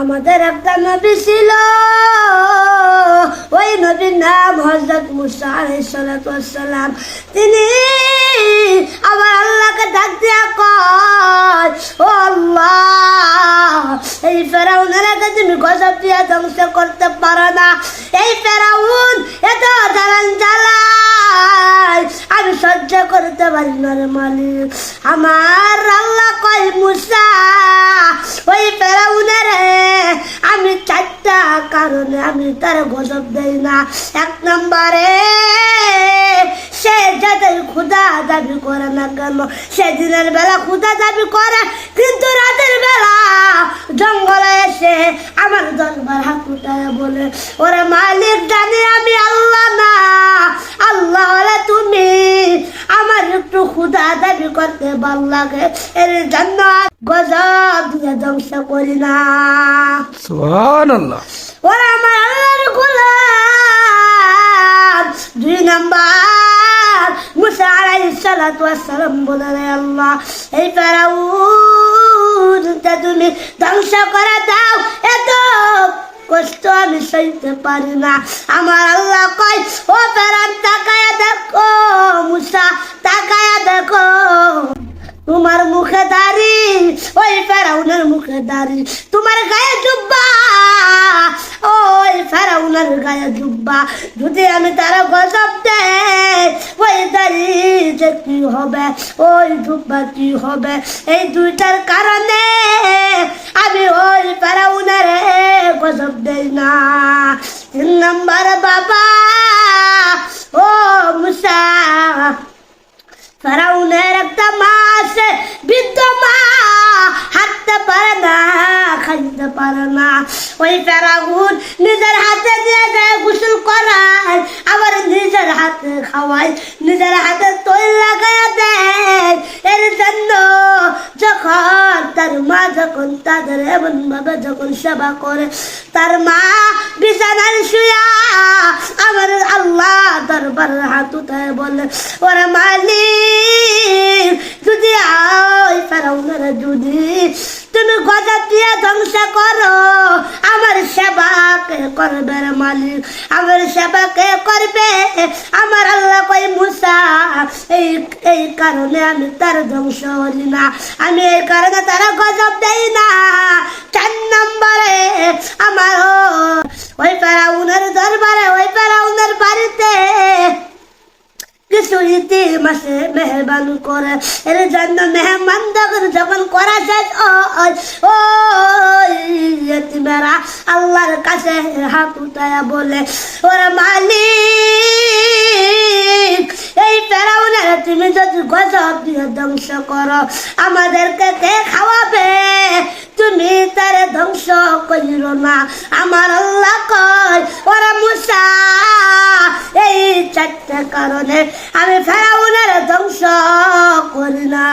আমাদের একটা নবী ছিল। ওই নবীর নাম হজরত মুসা আলাইসালাম তিনি আমার আল্লাহকে ডাক দিয়া কয়, ও আল্লাহ, এই ফেরাউনের আগে তুমি গজব দিয়া ধ্বংস করতে পারো না। এই ফেরাউন এত জ্বালান জ্বালায়, আমি সহ্য করতে পারি না রে মালিক। আমার আল্লাহ কয়, মুসা, ওই ফেরাউনের চারটা কারণে আমি তার গজব দেই না। এক নম্বরে, সে যাদের ক্ষুদা দাবি করে না কেন, সে দিনের বেলা ক্ষুদা দাবি করে, কিন্তু রাতের বেলা জঙ্গলে এসে আমার দরবার হাত বলে, ওরা মালিক, জানে আমি আল্লাহ না দাবি করতে ভালো লাগে। এর জন্য গজব দিয়ে ধ্বংস করি না। সুবহানাল্লাহ। ওরা আমার আল্লাহর গোলাম। দুই নাম্বার মুসা আলাইহিস সালাতু ওয়াস সালাম বলে রে আল্লাহ এই তুমি ধ্বংস করে দাও কষ্ট আমি সইতে পারি না। আমার আল্লাহ কয়, ও ফেরান, তাকায়া দেখো মুসা, তাকায়া দেখো তোমার মুখে দাড়ি, ওই ফেরাউনের মুখে দাড়ি। তোমার গায়ে জুব্বা, ওই ফেরাউনের গায়ে জুব্বা। যদি আমি তারা গজব ওই দাড়ি যে কি হবে, ওই জুব্বা কি হবে? এই দুইটার কারণে ফেরাউনের একটা মা আছে বৃদ্ধ মা হাঁটতে পারে না, খাইতে পারে না। ওই ফেরাউন নিজের হাতে দিয়ে গোসল করায়, আবার নিজের হাতে খাওয়ায়, নিজের হাতে তৈল লাগাইয়া দেয়। এর জন্য যখন তার মা, যখন তাদের এমন ভাবে যখন সেবা করে, তার মা বিছানার শুয়া আমার আল্লাহ দরবার হাত উঠায় বলে, ওরা মালিক আয় ফেরাউনের যদি তুমি গজা দিয়ে ধ্বংস করো। আমার সেবা কে করবে মালিক? আমার সেবা কে করবে? আমার আল্লাহ কই মুসা, এই এই কারণে আমি তার ধ্বংস করি না। আমি এই কারণে তারা গজব দেই না। চার নম্বরে আমার ওই ফেরাউনের দরবারে, ওই ফেরাউনের বাড়িতে কিছু ইতি মাসে মেহমান করে। এর জন্য মেহমান যখন যখন করা শেষ ওই ওই ইয়েতিমেরা আল্লাহর কাছে হাত উঠায়া বলে, ওরা মালিক, এই ফেরাউনের তুমি যদি গজব দিয়ে ধ্বংস করো, আমাদেরকে কে খাওয়াবে? তুমি তার ধ্বংস করিল না। আমার আল্লাহ কয়, ওরা মুসা, এই চারটে কারণে আমি ফেরাউনের ধ্বংস করি না।